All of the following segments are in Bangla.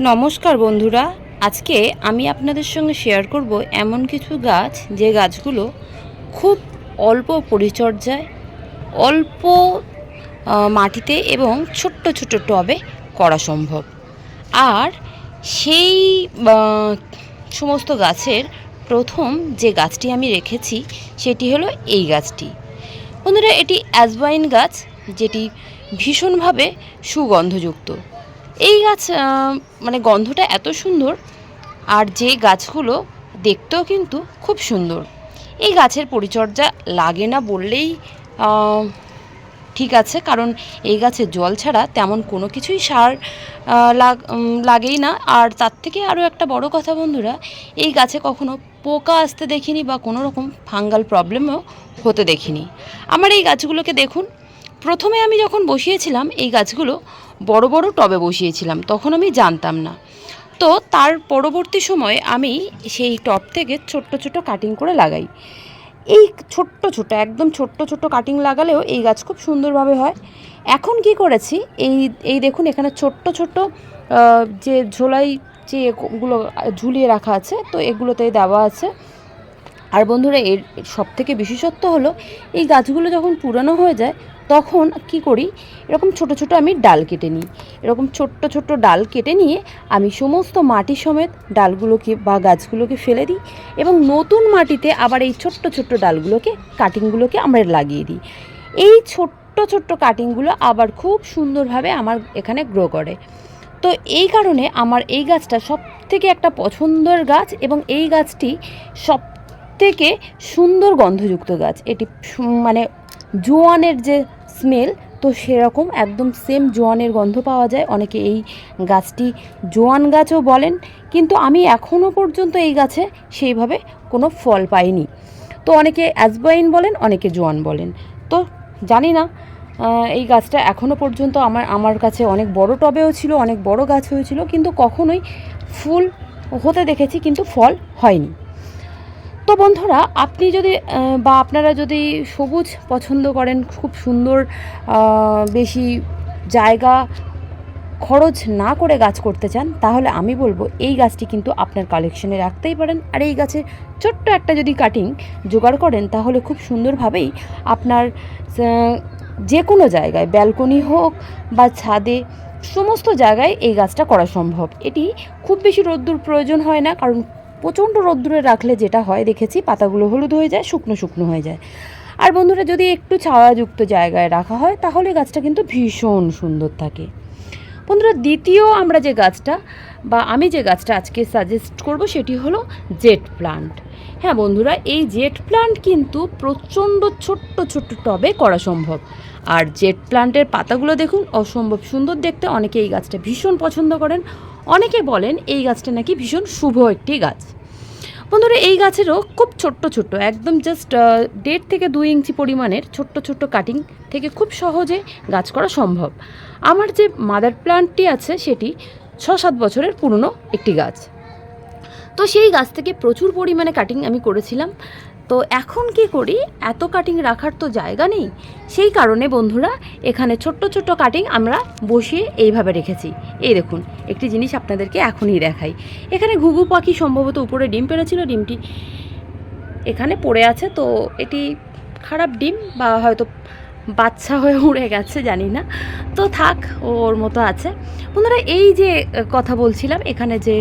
নমস্কার বন্ধুরা, আজকে আমি আপনাদের সঙ্গে শেয়ার করব এমন কিছু গাছ যে গাছগুলো খুব অল্প পরিচর্যায়, অল্প মাটিতে এবং ছোট্ট ছোট টবে করা সম্ভব। আর সেই সমস্ত গাছের প্রথম যে গাছটি আমি রেখেছি সেটি হলো এই গাছটি। বন্ধুরা, এটি অ্যাজওয়াইন গাছ, যেটি ভীষণভাবে সুগন্ধযুক্ত। এই গাছ মানে গন্ধটা এত সুন্দর আর যে গাছগুলো দেখতেও কিন্তু খুব সুন্দর। এই গাছের পরিচর্যা লাগে না বললেই ঠিক আছে, কারণ এই গাছে জল ছাড়া তেমন কোনো কিছুই সার লাগ লাগেই না। আর তার থেকে আরও একটা বড় কথা বন্ধুরা, এই গাছে কখনো পোকা আসতে দেখিনি বা কোনো রকম ফাঙ্গাল প্রবলেমও হতে দেখিনি। আমার এই গাছগুলোকে দেখুন, প্রথমে আমি যখন বসিয়েছিলাম, এই গাছগুলো বড় বড় টবে বসিয়েছিলাম, তখন আমি জানতাম না। তো তার পরবর্তী সময়ে আমি সেই টব থেকে ছোট্ট ছোট কাটিং করে লাগাই। এই ছোট্ট ছোট একদম ছোট্ট ছোট্ট কাটিং লাগালেও এই গাছ খুব সুন্দরভাবে হয়। এখন কি করেছি, এই এই দেখুন এখানে ছোট্ট ছোট্ট যে ঝোলাই যে গুলো ঝুলিয়ে রাখা আছে, তো এগুলোতে দেওয়া আছে। আর বন্ধুরা, এর সব থেকে বিশেষত্ব হলো, এই গাছগুলো যখন পুরানো হয়ে যায় তখন কি করি, এরকম ছোট ছোট আমি ডাল কেটে নিই। এরকম ছোট্ট ছোট্ট ডাল কেটে নিয়ে আমি সমস্ত মাটি সমেত ডালগুলোকে বা গাছগুলোকে ফেলে দিই এবং নতুন মাটিতে আবার এই ছোট্ট ছোট্ট ডালগুলোকে কাটিংগুলোকে আমরা লাগিয়ে দিই। এই ছোট্ট ছোট্ট কাটিংগুলো আবার খুব সুন্দরভাবে আমার এখানে গ্রো করে। তো এই কারণে আমার এই গাছটা সব থেকে একটা পছন্দের গাছ এবং এই গাছটি সব থেকে সুন্দর গন্ধযুক্ত গাছ। এটি মানে জোয়ানের যে স্মেল তো সেরকম একদম সেম জোয়ানের গন্ধ পাওয়া যায়। অনেকে এই গাছটি জোয়ান গাছও বলেন, কিন্তু আমি এখনও পর্যন্ত এই গাছে সেইভাবে কোনো ফল পাইনি। তো অনেকে অ্যাজবাইন বলেন, অনেকে জোয়ান বলেন। তো জানি না এই গাছটা এখনও পর্যন্ত আমার আমার কাছে অনেক বড় টবেও ছিল, অনেক বড় গাছ হয়েছিল, কিন্তু কখনোই ফুল হতে দেখেছি, কিন্তু ফল হয়নি। তো বন্ধুরা আপনি যদি বা আপনারা যদি সবুজ পছন্দ করেন, খুব সুন্দর বেশি জায়গা খরচ না করে গাছ করতে চান, তাহলে আমি বলব এই গাছটি কিন্তু আপনার কালেকশনে রাখতেই পারেন। আর এই গাছে ছোট্ট একটা যদি কাটিং জোগাড় করেন, তাহলে খুব সুন্দরভাবেই আপনার যে কোনো জায়গায় ব্যালকনি হোক বা ছাদে, সমস্ত জায়গায় এই গাছটা করা সম্ভব। এটি খুব বেশি রোদ্দুর প্রয়োজন হয় না, কারণ প্রচণ্ড রোদ্দুরে রাখলে যেটা হয়, দেখেছি পাতাগুলো হলুদ হয়ে যায়, শুকনো শুকনো হয়ে যায়। আর বন্ধুরা, যদি একটু ছায়াযুক্ত জায়গায় রাখা হয়, তাহলে গাছটা কিন্তু ভীষণ সুন্দর থাকে। বন্ধুরা, দ্বিতীয় আমরা যে গাছটা বা আমি যে গাছটা আজকে সাজেস্ট করব, সেটি হলো জেট প্লান্ট হ্যাঁ বন্ধুরা, এই জেট প্লান্ট কিন্তু প্রচণ্ড ছোট্ট ছোট্ট টবে করা সম্ভব। আর জেট প্লান্টের পাতাগুলো দেখুন, অসম্ভব সুন্দর দেখতে। অনেকে এই গাছটা ভীষণ পছন্দ করেন অনেকে বলেন এই গাছটা নাকি ভীষণ শুভ একটি গাছ। বন্ধুরা, এই গাছেরও খুব ছোট্ট ছোট্ট, একদম জাস্ট দেড় থেকে দুই ইঞ্চি পরিমাণের ছোট্ট ছোট্ট কাটিং থেকে খুব সহজে গাছ করা সম্ভব। আমার যে মাদার প্লান্টটি আছে, সেটি ছ সাত বছরের পুরনো একটি গাছ। তো সেই গাছ থেকে প্রচুর পরিমাণে কাটিং আমি করেছিলাম। তো এখন কি করি? এত কাটিং রাখার তো জায়গা নেই। সেই কারণে বন্ধুরা, এখানে ছোট্ট ছোট্ট কাটিং আমরা বসিয়ে এইভাবে রেখেছি। এই দেখুন, একটি জিনিস আপনাদেরকে এখনই দেখাই। এখানে ঘুঘু পাখি সম্ভবত উপরে ডিম পেরেছিল ডিমটি এখানে পড়ে আছে। তো এটি খারাপ ডিম বা হয়তো বাচ্চা হয়ে উড়ে গেছে, জানি না। তো থাক ওর মতো আছে। বন্ধুরা, এই যে কথা বলছিলাম, এখানে যে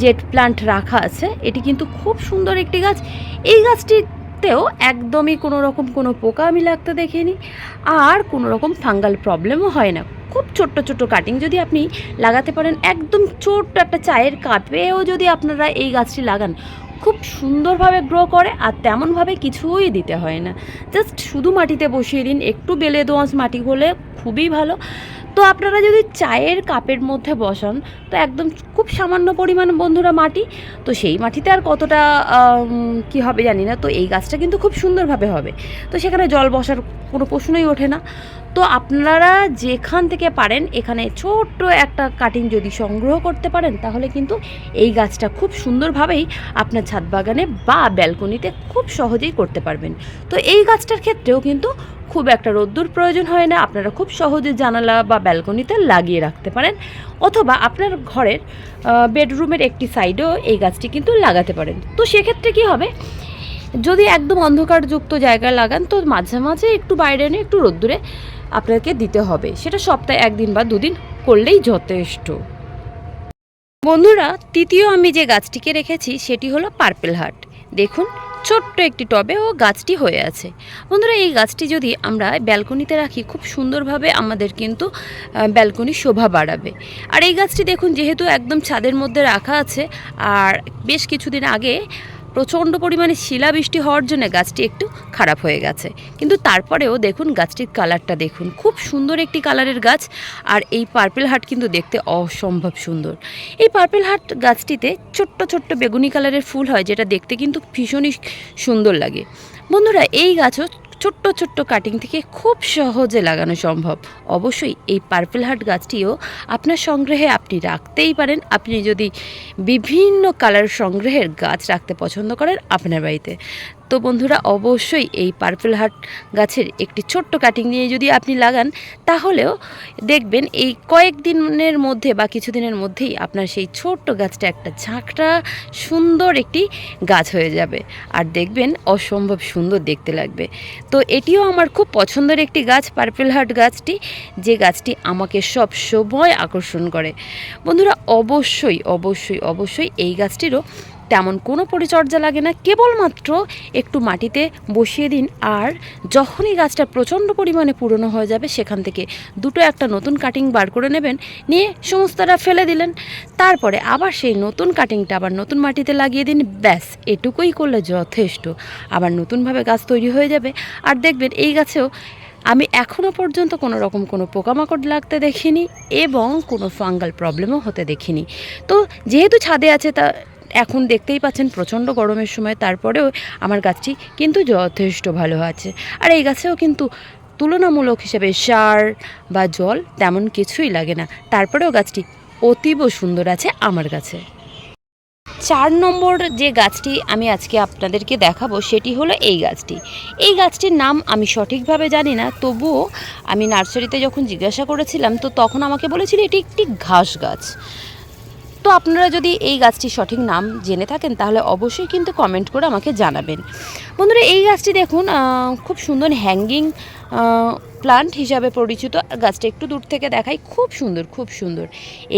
জেট প্লান্ট রাখা আছে, এটি কিন্তু খুব সুন্দর একটি গাছ। এই গাছটিতেও একদমই কোনো রকম কোনো পোকা আমি লাগতে দেখিনি, আর কোনো রকম ফাঙ্গাল প্রবলেমও হয় না। খুব ছোট্ট ছোট্ট কাটিং যদি আপনি লাগাতে পারেন, একদম ছোট্ট একটা চায়ের কাপেও যদি আপনারা এই গাছটি লাগান খুব সুন্দরভাবে গ্রো করে আর তেমনভাবে কিছুই দিতে হয় না। জাস্ট শুধু মাটিতে বসিয়ে দিন, একটু বেলে দোঁয়াশ মাটি হলে খুবই ভালো। তো আপনারা যদি চায়ের কাপের মধ্যে বসান, তো একদম খুব সামান্য পরিমাণ বন্ধুরা মাটি, তো সেই মাটিতে আর কতটা কি হবে জানি না, তো এই গাছটা কিন্তু খুব সুন্দরভাবে হবে। তো সেখানে জল বসার কোনো প্রশ্নই ওঠে না। তো আপনারা যেখান থেকে পারেন, এখানে ছোট্ট একটা কাটিং যদি সংগ্রহ করতে পারেন, তাহলে কিন্তু এই গাছটা খুব সুন্দরভাবেই আপনার ছাদ বাগানে বা ব্যালকনিতে খুব সহজেই করতে পারবেন। তো এই গাছটার ক্ষেত্রেও কিন্তু খুব একটা রোদ্দুর প্রয়োজন হয় না, আপনারা খুব সহজে জানালা বা ব্যালকনিতে লাগিয়ে রাখতে পারেন। অথবা আপনার ঘরের বেডরুমের একটি সাইডেও এই গাছটি কিন্তু লাগাতে পারেন। তো সেক্ষেত্রে কি হবে? যদি একদম অন্ধকারযুক্ত জায়গায় লাগান, তো মাঝে মাঝে একটু বাইরে এনে একটু রোদ্দুরে আপনাকে দিতে হবে। সেটা সপ্তাহে একদিন বা দুদিন করলেই যথেষ্ট। বন্ধুরা, তৃতীয় আমি যে গাছটিকে রেখেছি, সেটি হলো পার্পেল হার্ট। দেখুন ছোট্ট একটি টবে ও গাছটি হয়ে আছে। বন্ধুরা, এই গাছটি যদি আমরা ব্যালকনিতে রাখি, খুব সুন্দরভাবে আমাদের কিন্তু ব্যালকনি শোভা বাড়াবে। আর এই গাছটি দেখুন, যেহেতু একদম ছাদের মধ্যে রাখা আছে, আর বেশ কিছুদিন আগে প্রচণ্ড পরিমাণে শিলাবৃষ্টি হওয়ার জন্য গাছটি একটু খারাপ হয়ে গেছে। কিন্তু তারপরেও দেখুন গাছটির কালারটা দেখুন। খুব সুন্দর একটি কালারের গাছ আর এই পার্পেল হাট কিন্তু দেখতে অসম্ভব সুন্দর। এই পার্পেল হাট গাছটিতে ছোট্ট ছোট্ট বেগুনি কালারের ফুল হয়, যেটা দেখতে কিন্তু ভীষণই সুন্দর লাগে। বন্ধুরা, এই গাছও ছোট্ট ছোট্ট কাটিং থেকে খুব সহজে লাগানো সম্ভব। অবশ্যই এই পার্পেল হার্ট গাছটিও আপনার সংগ্রহে আপনি রাখতেই পারেন। আপনি যদি বিভিন্ন কালার সংগ্রহের গাছ রাখতে পছন্দ করেন আপনার বাড়িতে। তো বন্ধুরা, অবশ্যই এই পার্পেল হার্ট গাছের একটি ছোট্ট কাটিং নিয়ে যদি আপনি লাগান, তাহলেও দেখবেন এই কয়েক দিনের মধ্যে বা কিছুদিনের মধ্যেই আপনার সেই ছোট্ট গাছটা একটা ঝাঁকড়া সুন্দর একটি গাছ হয়ে যাবে। আর দেখবেন অসম্ভব সুন্দর দেখতে লাগবে। তো এটিও আমার খুব পছন্দের একটি গাছ পার্পেল হার্ট গাছটি, যে গাছটি আমাকে সব সময় আকর্ষণ করে। বন্ধুরা, অবশ্যই অবশ্যই অবশ্যই এই গাছটিরও তেমন কোনো পরিচর্যা লাগে না, কেবলমাত্র একটু মাটিতে বসিয়ে দিন আর যখনই গাছটা প্রচণ্ড পরিমাণে পুরনো হয়ে যাবে সেখান থেকে দুটো একটা নতুন কাটিং বার করে নেবেন, নিয়ে সমস্তটা ফেলে দিলেন। তারপরে আবার সেই নতুন কাটিংটা আবার নতুন মাটিতে লাগিয়ে দিন, ব্যাস, এটুকুই করলে যথেষ্ট। আবার নতুনভাবে গাছ তৈরি হয়ে যাবে। আর দেখবেন এই গাছেও আমি এখনও পর্যন্ত কোনো রকম কোনো পোকামাকড় লাগতে দেখিনি এবং কোনো ফাঙ্গাল প্রবলেমও হতে দেখিনি। তো যেহেতু ছাদে আছে তা এখন দেখতেই পাচ্ছেন প্রচণ্ড গরমের সময়, তারপরেও আমার গাছটি কিন্তু যথেষ্ট ভালো আছে। আর এই গাছেও কিন্তু তুলনামূলক হিসেবে সার বা জল তেমন কিছুই লাগে না। তারপরেও গাছটি অতীব সুন্দর আছে আমার কাছে। চার নম্বর যে গাছটি আমি আজকে আপনাদেরকে দেখাবো, সেটি হলো এই গাছটি। এই গাছটির নাম আমি সঠিকভাবে জানি না, তবুও আমি নার্সারিতে যখন জিজ্ঞাসা করেছিলাম, তো তখন আমাকে বলেছিল এটি একটি ঘাস গাছ। তো আপনারা যদি এই গাছটির সঠিক নাম জেনে থাকেন, তাহলে অবশ্যই কিন্তু কমেন্ট করে আমাকে জানাবেন। বন্ধুরা, এই গাছটি দেখুন খুব সুন্দর হ্যাঙ্গিং প্লান্ট হিসাবে পরিচিত। গাছটা একটু দূর থেকে দেখাই, খুব সুন্দর খুব সুন্দর।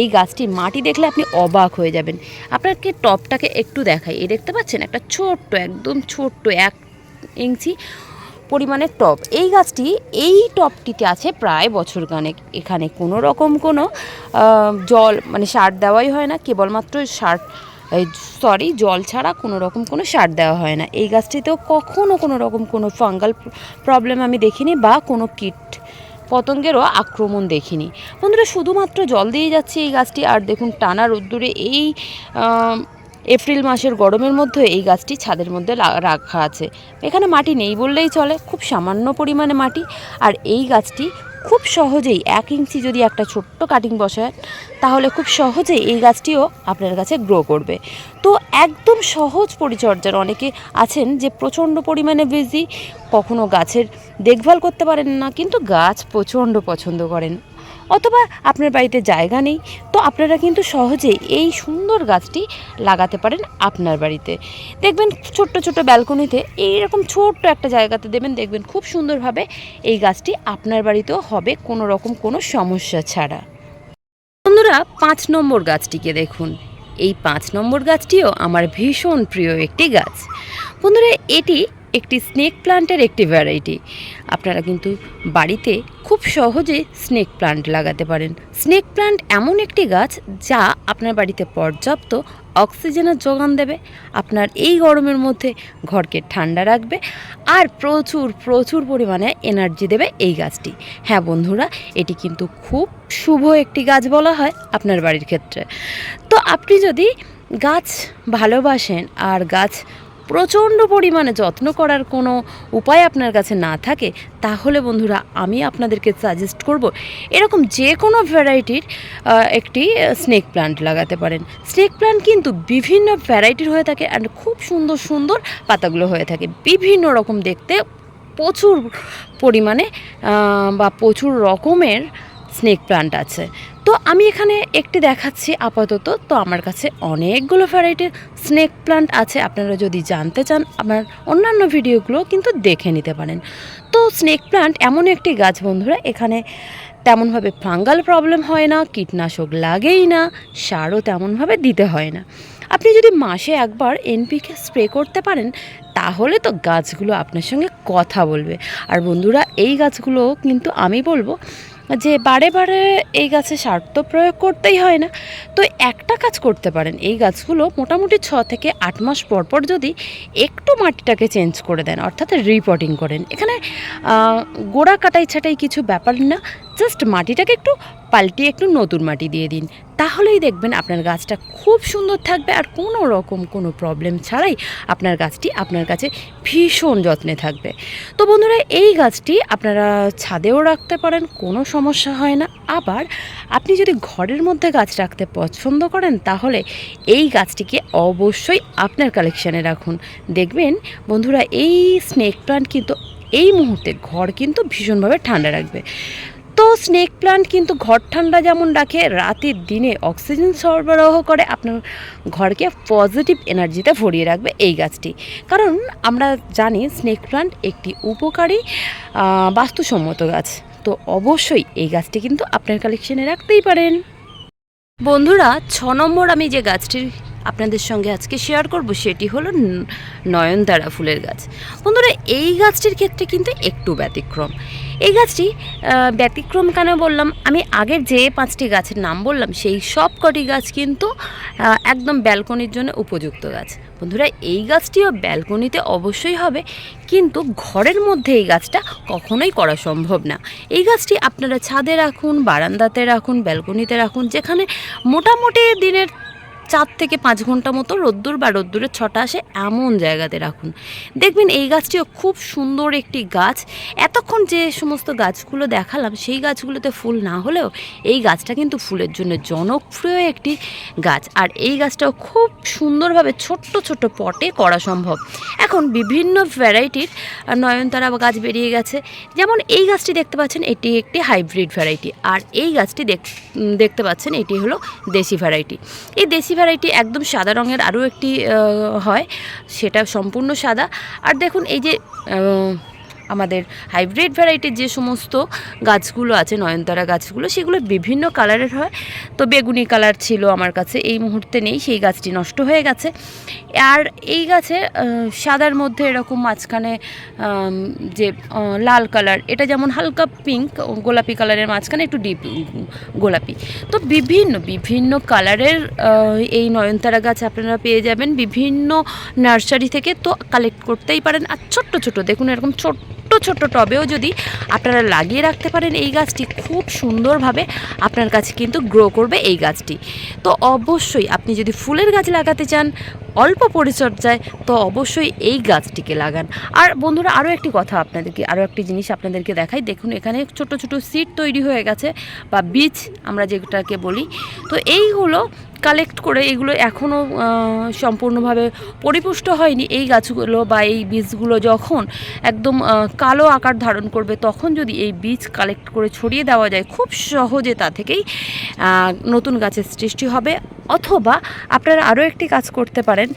এই গাছটির মাটি দেখলে আপনি অবাক হয়ে যাবেন। আপনাকে টপটাকে একটু দেখাই। এই দেখতে পাচ্ছেন? একটা ছোট্ট, একদম ছোট্ট, এক ইঞ্চি পরিমাণের টব। এই গাছটি, এই টবটিতে আছে প্রায় বছর গানেক এখানে কোনো রকম কোনো জল মানে সার দেওয়াই হয় না। কেবলমাত্র সার সরি, জল ছাড়া কোনো রকম কোনো সার দেওয়া হয় না। এই গাছটিতেও কখনও কোনো রকম কোনো ফাঙ্গাল প্রবলেম আমি দেখিনি বা কোনো কীট পতঙ্গেরও আক্রমণ দেখিনি। বন্ধুরা, শুধুমাত্র জল দিয়ে যাচ্ছে এই গাছটি। আর দেখুন, টানা রোদ্দুরে এই এপ্রিল মাসের গরমের মধ্যে এই গাছটি ছাদের মধ্যে রাখা আছে। এখানে মাটি নেই বললেই চলে, খুব সামান্য পরিমাণে মাটি। আর এই গাছটি খুব সহজেই এক ইঞ্চি যদি একটা ছোট্ট কাটিং বসায়, তাহলে খুব সহজেই এই গাছটিও আপনার কাছে গ্রো করবে। তো একদম সহজ পরিচর্যার অনেকে আছেন যে প্রচণ্ড পরিমাণে বিজি কখনো গাছের দেখভাল করতে পারেন না, কিন্তু গাছ প্রচণ্ড পছন্দ করেন। অথবা আপনার বাড়িতে জায়গা নেই, তো আপনারা কিন্তু সহজেই এই সুন্দর গাছটি লাগাতে পারেন আপনার বাড়িতে। দেখবেন ছোট্ট ছোট্ট ব্যালকনিতে এইরকম ছোট্ট একটা জায়গাতে দেবেন, দেখবেন খুব সুন্দরভাবে এই গাছটি আপনার বাড়িতেও হবে, কোনো রকম কোনো সমস্যা ছাড়া। বন্ধুরা, পাঁচ নম্বর গাছটিকে দেখুন। এই পাঁচ নম্বর গাছটিও আমার ভীষণ প্রিয় একটি গাছ। বন্ধুরা, এটি একটি স্নেক প্লান্টের একটি ভ্যারাইটি আপনারা কিন্তু বাড়িতে খুব সহজে স্নেক প্লান্ট লাগাতে পারেন। স্নেক প্লান্ট এমন একটি গাছ যা আপনার বাড়িতে পর্যাপ্ত অক্সিজেনের যোগান দেবে, আপনার এই গরমের মধ্যে ঘরকে ঠান্ডা রাখবে, আর প্রচুর প্রচুর পরিমাণে এনার্জি দেবে এই গাছটি। হ্যাঁ বন্ধুরা, এটি কিন্তু খুব শুভ একটি গাছ বলা হয় আপনার বাড়ির ক্ষেত্রে। তো আপনি যদি গাছ ভালোবাসেন আর গাছ প্রচণ্ড পরিমাণে যত্ন করার কোনো উপায় আপনার কাছে না থাকে, তাহলে বন্ধুরা আমি আপনাদেরকে সাজেস্ট করব, এরকম যে কোনো ভ্যারাইটির একটি স্নেক প্লান্ট লাগাতে পারেন। স্নেক প্লান্ট কিন্তু বিভিন্ন ভ্যারাইটির হয়ে থাকে অ্যান্ড খুব সুন্দর সুন্দর পাতাগুলো হয়ে থাকে। বিভিন্ন রকম দেখতে প্রচুর পরিমাণে বা প্রচুর রকমের স্নেক প্লান্ট আছে। তো আমি এখানে একটি দেখাচ্ছি আপাতত। তো আমার কাছে অনেকগুলো ভ্যারাইটির স্নেক প্লান্ট আছে। আপনারা যদি জানতে চান আমার অন্যান্য ভিডিওগুলো কিন্তু দেখে নিতে পারেন। তো স্নেক প্লান্ট এমন একটি গাছ বন্ধুরা, এখানে তেমনভাবে ফাঙ্গাল প্রবলেম হয় না, কীটনাশক লাগেই না, সারও তেমনভাবে দিতে হয় না। আপনি যদি মাসে একবার এনপিকে স্প্রে করতে পারেন, তাহলে তো গাছগুলো আপনার সঙ্গে কথা বলবে। আর বন্ধুরা, এই গাছগুলো কিন্তু আমি বলব যে বারে বারে এই গাছে সার তো প্রয়োগ করতেই হয় না। তো একটা কাজ করতে পারেন, এই গাছগুলো মোটামুটি ছ থেকে আট মাস পর পর যদি একটু মাটিটাকে চেঞ্জ করে দেন, অর্থাৎ রিপোর্টিং করেন। এখানে গোড়া কাটাই ছাটাই কিছু ব্যাপার না জাস্ট মাটিটাকে একটু পাল্টিয়ে একটু নতুন মাটি দিয়ে দিন। তাহলেই দেখবেন আপনার গাছটা খুব সুন্দর থাকবে আর কোনো রকম কোনো প্রবলেম ছাড়াই আপনার গাছটি আপনার কাছে ভীষণ যত্নে থাকবে। তো বন্ধুরা, এই গাছটি আপনারা ছাদেও রাখতে পারেন, কোনো সমস্যা হয় না। আবার আপনি যদি ঘরের মধ্যে গাছ রাখতে পছন্দ করেন, তাহলে এই গাছটিকে অবশ্যই আপনার কালেকশানে রাখুন। দেখবেন বন্ধুরা, এই স্নেক প্লান্ট কিন্তু এই মুহূর্তে ঘর কিন্তু ভীষণভাবে ঠান্ডা রাখবে। তো স্নেক প্লান্ট কিন্তু ঘর ঠান্ডা যেমন রাখে, রাতের দিনে অক্সিজেন সরবরাহ করে আপনার ঘরকে পজিটিভ এনার্জিতে ভরিয়ে রাখবে এই গাছটি। কারণ আমরা জানি স্নেক প্লান্ট একটি উপকারী বাস্তুসম্মত গাছ। তো অবশ্যই এই গাছটি কিন্তু আপনার কালেকশনে রাখতেই পারেন। বন্ধুরা, ছ নম্বর আমি যে গাছটির আপনাদের সঙ্গে আজকে শেয়ার করব সেটি হলো নয়নতারা ফুলের গাছ। বন্ধুরা, এই গাছটির ক্ষেত্রে কিন্তু একটু ব্যতিক্রম। এই গাছটি ব্যতিক্রম কেন বললাম? আমি আগের যে পাঁচটি গাছের নাম বললাম, সেই সব কটি গাছ কিন্তু একদম ব্যালকনির জন্য উপযুক্ত গাছ। বন্ধুরা, এই গাছটিও ব্যালকনিতে অবশ্যই হবে, কিন্তু ঘরের মধ্যে এই গাছটা কখনোই করা সম্ভব না। এই গাছটি আপনারা ছাদে রাখুন, বারান্দাতে রাখুন ব্যালকনিতে রাখুন, যেখানে মোটামুটি দিনের চার থেকে পাঁচ ঘণ্টা মতো রোদ্দুর বা রোদ্দুরের ছটা আসে এমন জায়গাতে রাখুন। দেখবেন এই গাছটিও খুব সুন্দর একটি গাছ। এতক্ষণ যে সমস্ত গাছগুলো দেখালাম, সেই গাছগুলোতে ফুল না হলেও এই গাছটা কিন্তু ফুলের জন্য জনপ্রিয় একটি গাছ। আর এই গাছটাও খুব সুন্দরভাবে ছোট্ট ছোট্ট পটে করা সম্ভব। এখন বিভিন্ন ভ্যারাইটির নয়নতারা গাছ বেরিয়ে গেছে। যেমন এই গাছটি দেখতে পাচ্ছেন, এটি একটি হাইব্রিড ভ্যারাইটি। আর এই গাছটি দেখ- দেখতে পাচ্ছেন, এটি হলো দেশি ভ্যারাইটি। এই দেশি ভ্যারাইটি একদম সাদা রঙের আরও একটি হয়। সেটা সম্পূর্ণ সাদা। আর দেখুন এই যে আমাদের হাইব্রিড ভ্যারাইটির যে সমস্ত গাছগুলো আছে, নয়নতারা গাছগুলো, সেগুলো বিভিন্ন কালারের হয়। তো বেগুনি কালার ছিল আমার কাছে, এই মুহূর্তে নেই, সেই গাছটি নষ্ট হয়ে গেছে। আর এই গাছে সাদার মধ্যে এরকম মাঝখানে যে লাল কালার এটা যেমন হালকা পিঙ্ক গোলাপি কালারের মাঝখানে একটু ডিপ গোলাপি। তো বিভিন্ন বিভিন্ন কালারের এই নয়নতারা গাছ আপনারা পেয়ে যাবেন। বিভিন্ন নার্সারি থেকে তো কালেক্ট করতেই পারেন। আর ছোট্ট ছোট দেখুন এরকম ছোট্ট ছোট্ট টবেও যদি আপনারা লাগিয়ে রাখতে পারেন এই গাছটি, খুব সুন্দরভাবে আপনার কাছে কিন্তু গ্রো করবে এই গাছটি। তো অবশ্যই আপনি যদি ফুলের গাছ লাগাতে চান অল্প পরিচর্যায়, তো অবশ্যই এই গাছটিকে লাগান। আর বন্ধুরা, আরও একটি কথা আপনাদেরকে, আরও একটি জিনিস আপনাদেরকে দেখাই। দেখুন, এখানে ছোট ছোট সিট তৈরি হয়ে গেছে বা বীজ আমরা যেটাকে বলি। তো এইগুলো কালেক্ট করে এগুলো এখনও সম্পূর্ণভাবে পরিপুষ্ট হয়নি। এই গাছগুলো বা এই বীজগুলো যখন একদম কালো আকার ধারণ করবে, তখন যদি এই বীজ কালেক্ট করে ছড়িয়ে দেওয়া যায়, খুব সহজে তা থেকেই নতুন গাছের সৃষ্টি হবে। অথবা আপনারা আরও একটি কাজ করতে পারেন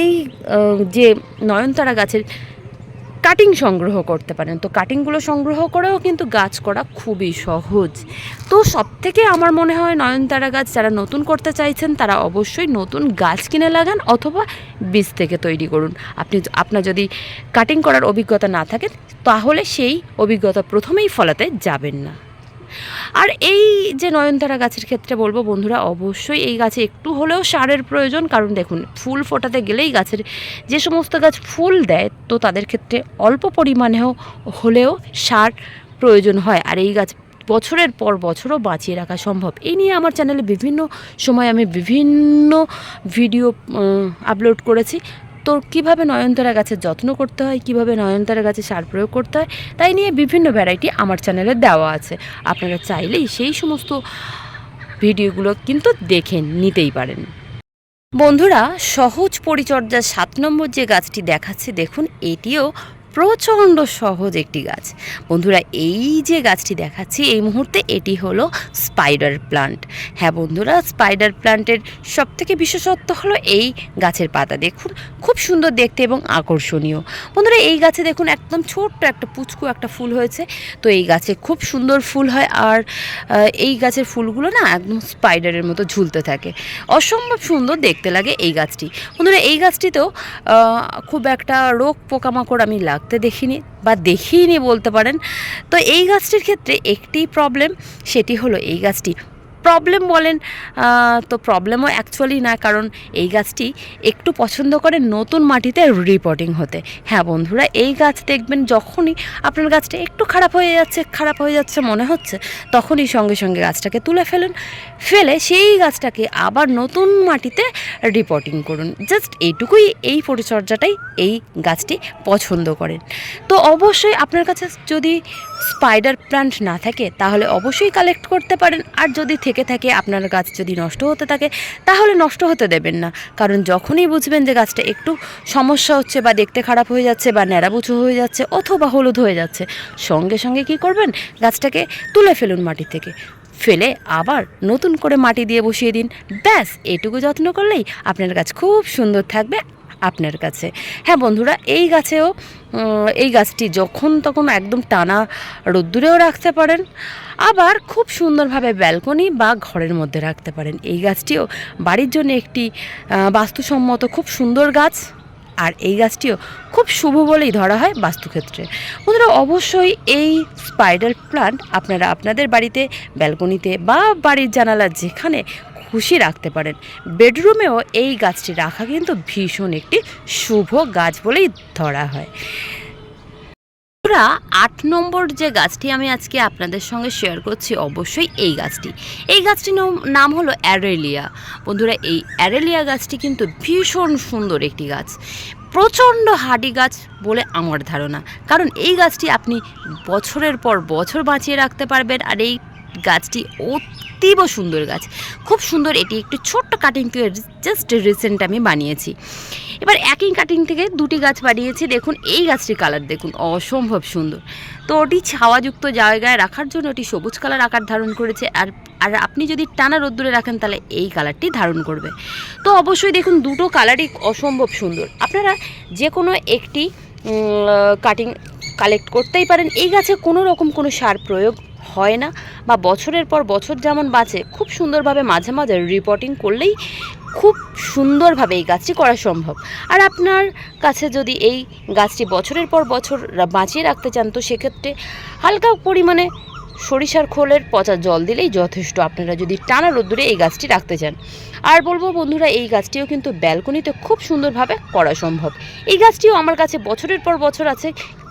এই যে নয়নতারা গাছের কাটিং সংগ্রহ করতে পারেন। তো কাটিংগুলো সংগ্রহ করেও কিন্তু গাছ করা খুবই সহজ। তো সব থেকে আমার মনে হয় নয়নতারা গাছ যারা নতুন করতে চাইছেন, তারা অবশ্যই নতুন গাছ কিনে লাগান অথবা বীজ থেকে তৈরি করুন। আপনি আপনার যদি কাটিং করার অভিজ্ঞতা না থাকে, তাহলে সেই অভিজ্ঞতা প্রথমেই ফলাতে যাবেন না। আর এই যে নয়নতারা গাছের ক্ষেত্রে বলব বন্ধুরা, অবশ্যই এই গাছে একটু হলেও সারের প্রয়োজন। কারণ দেখুন, ফুল ফোটাতে গেলেই গাছের যে সমস্ত গাছ ফুল দেয়, তো তাদের ক্ষেত্রে অল্প পরিমাণেও হলেও সার প্রয়োজন হয়। আর এই গাছ বছরের পর বছরও বাঁচিয়ে রাখা সম্ভব। এই নিয়ে আমার চ্যানেলে বিভিন্ন সময় আমি বিভিন্ন ভিডিও আপলোড করেছি। তো কীভাবে নয়নতারা গাছের যত্ন করতে হয়, কীভাবে নয়নতারা গাছে সার প্রয়োগ করতে হয়, তাই নিয়ে বিভিন্ন ভ্যারাইটি আমার চ্যানেলে দেওয়া আছে। আপনারা চাইলেই সেই সমস্ত ভিডিওগুলো কিন্তু দেখে নিতেই পারেন। বন্ধুরা, সহজ পরিচর্যার সাত নম্বর যে গাছটি দেখাচ্ছে, দেখুন, এটিও প্রচণ্ড সহজ একটি গাছ। বন্ধুরা, এই যে গাছটি দেখাচ্ছি, এই মুহূর্তে এটি হলো স্পাইডার প্লান্ট হ্যাঁ বন্ধুরা স্পাইডার প্লান্টের সবথেকে বিশেষত্ব হলো এই গাছের পাতা। দেখুন, খুব সুন্দর দেখতে এবং আকর্ষণীয়। বন্ধুরা, এই গাছে দেখুন একদম ছোট্ট একটা পুচকু একটা ফুল হয়েছে। তো এই গাছে খুব সুন্দর ফুল হয় আর এই গাছের ফুলগুলো না একদম স্পাইডারের মতো ঝুলতে থাকে। অসম্ভব সুন্দর দেখতে লাগে এই গাছটি। বন্ধুরা, এই গাছটিতেও খুব একটা রোগ পোকামাকড় আমি লাগতে দেখিনি বা দেখিনি বলতে পারেন। তো এই গাছটির ক্ষেত্রে একটি প্রবলেম সেটি হলো এই গাছটি। প্রবলেম বলেন তো প্রবলেমও অ্যাকচুয়ালি না, কারণ এই গাছটি একটু পছন্দ করে নতুন মাটিতে রিপোর্টিং হতে। হ্যাঁ বন্ধুরা, এই গাছ দেখবেন যখনই আপনার গাছটা একটু খারাপ হয়ে যাচ্ছে, খারাপ হয়ে যাচ্ছে মনে হচ্ছে, তখনই সঙ্গে সঙ্গে গাছটাকে তুলে ফেলুন। ফেলে সেই গাছটাকে আবার নতুন মাটিতে রিপোর্টিং করুন। জাস্ট এইটুকুই এই পরিচর্যাটাই এই গাছটি পছন্দ করেন। তো অবশ্যই আপনার কাছে যদি স্পাইডার প্লান্ট না থাকে, তাহলে অবশ্যই কালেক্ট করতে পারেন। আর যদি থেকে থাকে, আপনার গাছ যদি নষ্ট হতে থাকে, তাহলে নষ্ট হতে দেবেন না। কারণ যখনই বুঝবেন যে গাছটা একটু সমস্যা হচ্ছে বা দেখতে খারাপ হয়ে যাচ্ছে বা ন্যাড়াবুচু হয়ে যাচ্ছে অথবা হলুদ হয়ে যাচ্ছে, সঙ্গে সঙ্গে কি করবেন? গাছটাকে তুলে ফেলুন মাটি থেকে। ফেলে আবার নতুন করে মাটি দিয়ে বসিয়ে দিন। ব্যাস, এটুকু যত্ন করলেই আপনার গাছ খুব সুন্দর থাকবে। আপনার কাছে। হ্যাঁ বন্ধুরা, এই গাছেও এই গাছটি যখন তখন একদম টানা রোদ্দুরেও রাখতে পারেন, আবার খুব সুন্দরভাবে ব্যালকনি বা ঘরের মধ্যে রাখতে পারেন। এই গাছটিও বাড়ির জন্য একটি বাস্তুসম্মত খুব সুন্দর গাছ, আর এই গাছটিও খুব শুভ বলেই ধরা হয় বাস্তুক্ষেত্রে। বন্ধুরা, অবশ্যই এই স্পাইডার প্লান্ট আপনারা আপনাদের বাড়িতে, ব্যালকনিতে বা বাড়ির জানালা যেখানে খুশি রাখতে পারেন। বেডরুমেও এই গাছটি রাখা কিন্তু ভীষণ একটি শুভ গাছ বলেই ধরা হয়। বন্ধুরা, আট নম্বর যে গাছটি আমি আজকে আপনাদের সঙ্গে শেয়ার করছি অবশ্যই এই গাছটি। এই গাছটির নাম- হলো অ্যারেলিয়া। বন্ধুরা, এই অ্যারেলিয়া গাছটি কিন্তু ভীষণ সুন্দর একটি গাছ। প্রচণ্ড হাডি গাছ বলে আমার ধারণা। কারণ এই গাছটি আপনি বছরের পর বছর বাঁচিয়ে রাখতে পারবেন আর এই গাছটি অতীব সুন্দর গাছ। খুব সুন্দর এটি, একটি ছোট্ট কাটিং থেকে জাস্ট রিসেন্ট আমি বানিয়েছি। এবার একই কাটিং থেকে দুটি গাছ বানিয়েছি, দেখুন এই গাছটির কালার দেখুন, অসম্ভব সুন্দর। তো ওটি ছাওয়াযুক্ত জায়গায় রাখার জন্য ওটি সবুজ কালার আকার ধারণ করেছে, আর আর আপনি যদি টানা রোদ্দুরে রাখেন তাহলে এই কালারটি ধারণ করবে। তো অবশ্যই দেখুন দুটো কালারই অসম্ভব সুন্দর। আপনারা যে কোনো একটি কাটিং কালেক্ট করতেই পারেন। এই গাছে কোনো রকম কোনো সার প্রয়োগ হয় না বা বছরের পর বছর যেমন বাঁচে, খুব সুন্দরভাবে মাঝে মাঝে রিপোর্টিং করলেই খুব সুন্দরভাবে এই গাছটি করা সম্ভব। আর আপনার কাছে যদি এই গাছটি বছরের পর বছর বাঁচিয়ে রাখতে চান, তো সেক্ষেত্রে হালকা পরিমাণে সরিষার খোলের পচা জল দিলেই যথেষ্ট। আপনারা যদি টানা রোদ্দুরে এই গাছটি রাখতে চান। আর বলব বন্ধুরা, এই গাছটিও কিন্তু ব্যালকনিতে খুব সুন্দরভাবে করা সম্ভব। এই গাছটিও আমার কাছে বছরের পর বছর আছে।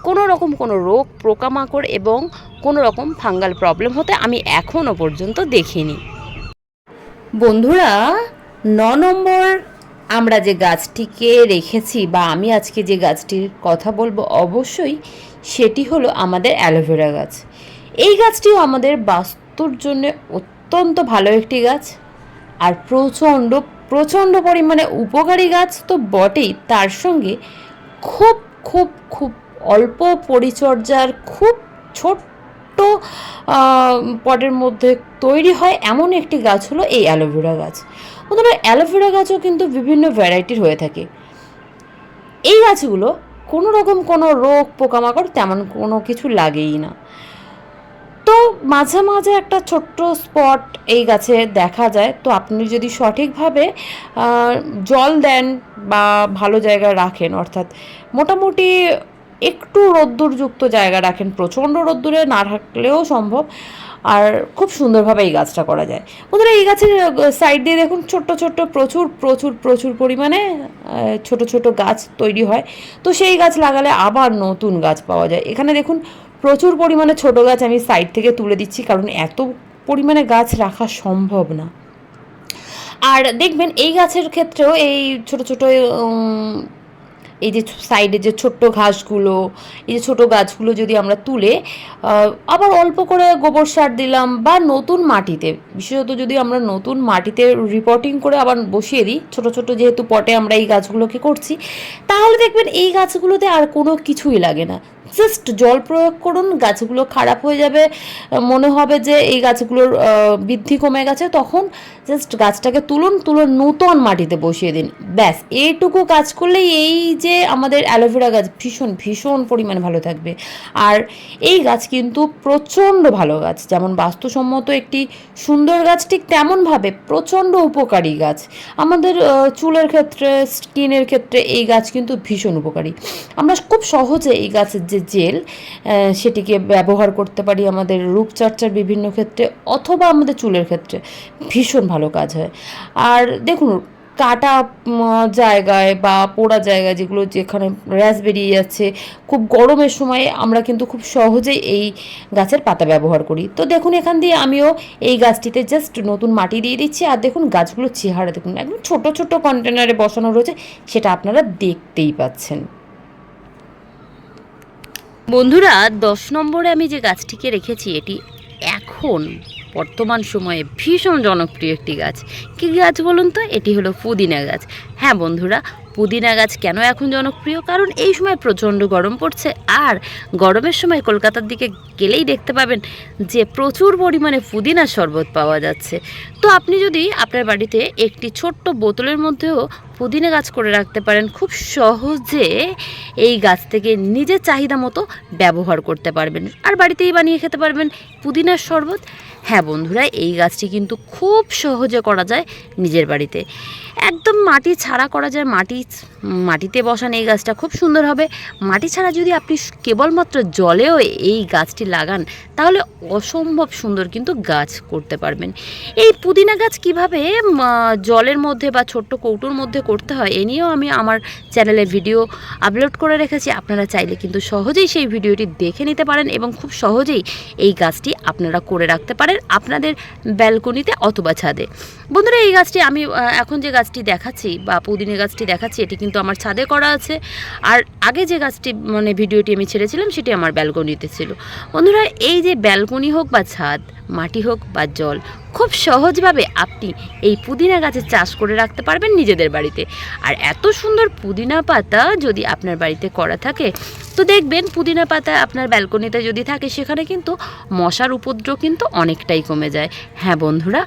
কোনো রকম কোনো রোগ, পোকামাকড় এবং কোনো রকম ফাঙ্গাল প্রবলেম হতে আমি এখনও পর্যন্ত দেখিনি। বন্ধুরা, ন নম্বর আমরা যে গাছটিকে রেখেছি বা আমি আজকে যে গাছটির কথা বলব অবশ্যই সেটি হলো আমাদের অ্যালোভেরা গাছ। এই গাছটিও আমাদের বাস্তুর জন্য অত্যন্ত ভালো একটি গাছ। আর প্রচণ্ড প্রচণ্ড পরিমাণে উপকারী গাছ তো বটেই। তার সঙ্গে খুব খুব খুব অল্প পরিচর্যার খুব ছোট্ট পটের মধ্যে তৈরি হয় এমন একটি গাছ হলো এই অ্যালোভেরা গাছ। বন্ধুরা অ্যালোভেরা গাছও কিন্তু বিভিন্ন ভ্যারাইটির হয়ে থাকে। এই গাছগুলো কোনো রকম কোনো রোগ, পোকামাকড় তেমন কোনো কিছু লাগেই না। তো মাঝে মাঝে একটা ছোট্ট স্পট এই গাছে দেখা যায়। তো আপনি যদি সঠিকভাবে জল দেন বা ভালো জায়গায় রাখেন, অর্থাৎ মোটামুটি একটু রোদ্দুরযুক্ত জায়গা রাখেন, প্রচণ্ড রোদ্দুরে না রাখলেও সম্ভব, আর খুব সুন্দরভাবে এই গাছটা করা যায়। বন্ধুরা, এই গাছের সাইড দিয়ে দেখুন, ছোট্ট ছোট্ট প্রচুর প্রচুর প্রচুর পরিমাণে ছোট ছোট গাছ তৈরি হয়। তো সেই গাছ লাগালে আবার নতুন গাছ পাওয়া যায়। এখানে দেখুন প্রচুর পরিমাণে ছোট গাছ আমি সাইড থেকে তুলে দিচ্ছি, কারণ এত পরিমাণে গাছ রাখা সম্ভব না। আর দেখবেন এই গাছের ক্ষেত্রেও এই ছোট ছোট এই যে সাইডে যে ছোট্ট ঘাসগুলো, এই যে ছোটো গাছগুলো যদি আমরা তুলে আবার অল্প করে গোবর সার দিলাম বা নতুন মাটিতে, বিশেষত যদি আমরা নতুন মাটিতে রিপোর্টিং করে আবার বসিয়ে দিই, ছোট ছোট যেহেতু পটে আমরা এই গাছগুলোকে করছি, তাহলে দেখবেন এই গাছগুলোতে আর কোনো কিছুই লাগে না। জাস্ট জল প্রয়োগ করুন, গাছগুলো খারাপ হয়ে যাবে, মনে হবে যে এই গাছগুলোর বৃদ্ধি কমে গেছে, তখন জাস্ট গাছটাকে তুলুন তুলে নূতন মাটিতে বসিয়ে দিন। ব্যাস, এইটুকু কাজ করলেই এই যে আমাদের অ্যালোভেরা গাছ ভীষণ ভীষণ পরিমাণে ভালো থাকবে। আর এই গাছ কিন্তু প্রচণ্ড ভালো গাছ, যেমন বাস্তুসম্মত একটি সুন্দর গাছ, ঠিক তেমনভাবে প্রচণ্ড উপকারী গাছ। আমাদের চুলের ক্ষেত্রে, স্কিনের ক্ষেত্রে এই গাছ কিন্তু ভীষণ উপকারী। আমরা খুব সহজে এই গাছের যে জেল সেটিকে ব্যবহার করতে পারি আমাদের রূপচর্চার বিভিন্ন ক্ষেত্রে অথবা আমাদের চুলের ক্ষেত্রে। ভীষণ ভালো কাজ হয়। আর দেখুন, কাটা জায়গায় বা পোড়া জায়গায় যেগুলো যেখানে র্যাশ বেরিয়ে যাচ্ছে, খুব গরমের সময় আমরা কিন্তু খুব সহজেই এই গাছের পাতা ব্যবহার করি। তো দেখুন, এখান দিয়ে আমিও এই গাছটিতে জাস্ট নতুন মাটি দিয়ে দিচ্ছি। আর দেখুন গাছগুলো চেহারা দেখুন, একদম ছোট ছোট কন্টেনারে বসানো রয়েছে, সেটা আপনারা দেখতেই পাচ্ছেন। বন্ধুরা, দশ নম্বরে আমি যে গাছটিকে রেখেছি, এটি এখন বর্তমান সময়ে ভীষণ জনপ্রিয় একটি গাছ। কী গাছ বলুন তো? এটি হলো পুদিনা গাছ। হ্যাঁ বন্ধুরা, পুদিনা গাছ কেন এখন জনপ্রিয়? কারণ এই সময় প্রচণ্ড গরম পড়ছে। আর গরমের সময় কলকাতার দিকে গেলেই দেখতে পাবেন যে প্রচুর পরিমাণে পুদিনা শরবত পাওয়া যাচ্ছে। তো আপনি যদি আপনার বাড়িতে একটি ছোট্ট বোতলের মধ্যেও পুদিনা গাছ করে রাখতে পারেন, খুব সহজে এই গাছ থেকে নিজের চাহিদা মতো ব্যবহার করতে পারবেন। আর বাড়িতেই বানিয়ে খেতে পারবেন পুদিনার শরবত। হ্যাঁ বন্ধুরা, এই গাছটি কিন্তু খুব সহজে করা যায় নিজের বাড়িতে। একদম মাটি ছাড়া করা যায়, মাটি, মাটিতে বসান এই গাছটা খুব সুন্দর হবে। মাটি ছাড়া যদি আপনি কেবলমাত্র জলেও এই গাছটি লাগান, তাহলে অসম্ভব সুন্দর কিন্তু গাছ করতে পারবেন। এই পুদিনা গাছ কীভাবে জলের মধ্যে বা ছোট্ট কৌটোর মধ্যে করতে হয়, এ নিয়েও আমি আমার চ্যানেলে ভিডিও আপলোড করে রেখেছি। আপনারা চাইলে কিন্তু সহজেই সেই ভিডিওটি দেখে নিতে পারেন এবং খুব সহজেই এই গাছটি আপনারা করে রাখতে পারেন আপনাদের ব্যালকনিতে অথবা ছাদে। বন্ধুরা, এই গাছটি আমি এখন যে গাছটি দেখাচ্ছি বা পুদিনা গাছটি দেখাচ্ছি, এটি কিন্তু আমার ছাদে করা আছে। আর আগে যে গাছটি মানে ভিডিওটি আমি ছেড়েছিলাম, সেটি আমার ব্যালকনিতে ছিল। বন্ধুরা, এই যে ব্যালকনি হোক বা ছাদ মাটি হোক বা জল, খুব সহজভাবে আপনি এই পুদিনা গাছের চাষ করে রাখতে পারবেন নিজেদের বাড়িতে। আর এত সুন্দর পুদিনা পাতা যদি আপনার বাড়িতে করা থাকে, তো দেখবেন পুদিনা পাতা আপনার ব্যালকনিতে যদি থাকে, সেখানে কিন্তু মশার উপদ্রব কিন্তু অনেকটাই কমে যায়। হ্যাঁ বন্ধুরা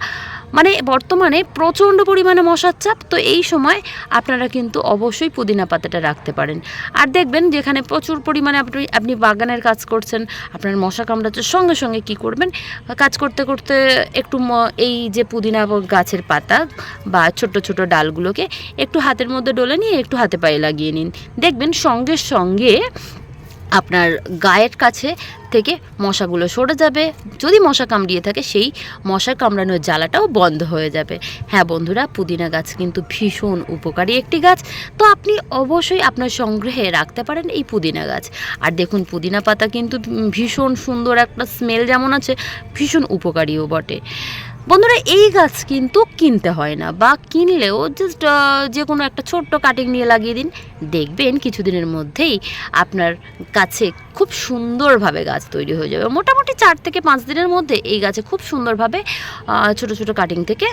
মানে বর্তমানে প্রচণ্ড পরিমাণে মশার চাপ, তো এই সময় আপনারা কিন্তু অবশ্যই পুদিনা পাতাটা রাখতে পারেন। আর দেখবেন যেখানে প্রচুর পরিমাণে আপনি আপনি বাগানের কাজ করছেন, আপনার মশা কামড়াচ্ছে সঙ্গে সঙ্গে কি করবেন? কাজ করতে করতে একটু এই যে পুদিনা গাছের পাতা বা ছোট ছোট ডালগুলোকে একটু হাতের মধ্যে ডলে নিয়ে একটু হাতে পায়ে লাগিয়ে নিন। দেখবেন সঙ্গে সঙ্গে আপনার গায়ের কাছে থেকে মশাগুলো সরে যাবে। যদি মশা কামড়িয়ে থাকে, সেই মশা কামড়ানোর জ্বালাটাও বন্ধ হয়ে যাবে। হ্যাঁ বন্ধুরা, পুদিনা গাছ কিন্তু ভীষণ উপকারী একটি গাছ। তো আপনি অবশ্যই আপনার সংগ্রহে রাখতে পারেন এই পুদিনা গাছ। আর দেখুন, পুদিনা পাতা কিন্তু ভীষণ সুন্দর একটা স্মেল যেমন আছে, ভীষণ উপকারীও বটে। বন্ধুরা, এই গাছ কিন্তু কিনতে হয় না বা কিনলেও জাস্ট যে কোনো একটা ছোট্ট কাটিং নিয়ে লাগিয়ে দিন। দেখবেন কিছুদিনের মধ্যেই আপনার কাছে খুব সুন্দরভাবে গাছ তৈরি হয়ে যাবে। মোটামুটি চার থেকে পাঁচ দিনের মধ্যে এই গাছে খুব সুন্দরভাবে ছোট ছোট কাটিং থেকে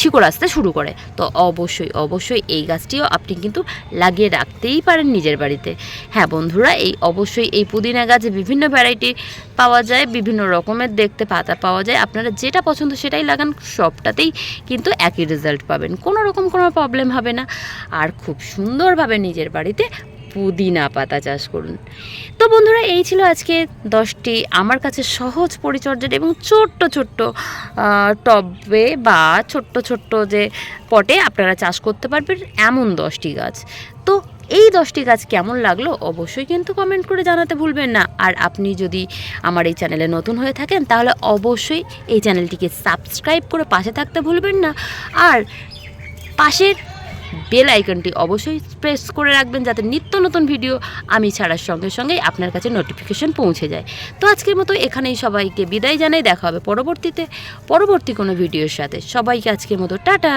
শিকড় আসতে শুরু করে। তো অবশ্যই অবশ্যই এই গাছটিও আপনি কিন্তু লাগিয়ে রাখতেই পারেন নিজের বাড়িতে। হ্যাঁ বন্ধুরা, এই অবশ্যই এই পুদিনা গাছে বিভিন্ন ভ্যারাইটি পাওয়া যায়, বিভিন্ন রকমের দেখতে পাতা পাওয়া যায়। আপনারা যেটা পছন্দ সেটাই লাগান, সবটাতেই কিন্তু একই রেজাল্ট পাবেন। কোনো রকম কোনো প্রবলেম হবে না। আর খুব সুন্দরভাবে নিজের বাড়িতে পুদিনা পাতা চাষ করুন। তো বন্ধুরা, এই ছিল আজকে দশটি আমার কাছে সহজ পরিচর্যার এবং ছোট্ট ছোট্ট টবে বা ছোট্ট ছোট্ট যে পটে আপনারা চাষ করতে পারবেন এমন দশটি গাছ। তো এই দশটি গাছ কেমন লাগল অবশ্যই কিন্তু কমেন্ট করে জানাতে ভুলবেন না। আর আপনি যদি আমার এই চ্যানেলে নতুন হয়ে থাকেন, তাহলে অবশ্যই এই চ্যানেলটিকে সাবস্ক্রাইব করে পাশে থাকতে ভুলবেন না। আর পাশের বেল আইকনটি অবশ্যই প্রেস করে রাখবেন যাতে নিত্য নতুন ভিডিও আমি ছাড়ার সঙ্গে সঙ্গেই আপনার কাছে নোটিফিকেশন পৌঁছে যায়। তো আজকের মতো এখানেই সবাইকে বিদায় জানাই। দেখা হবে পরবর্তীতে, পরবর্তী কোনো ভিডিওর সাথে। সবাইকে আজকের মতো টাটা।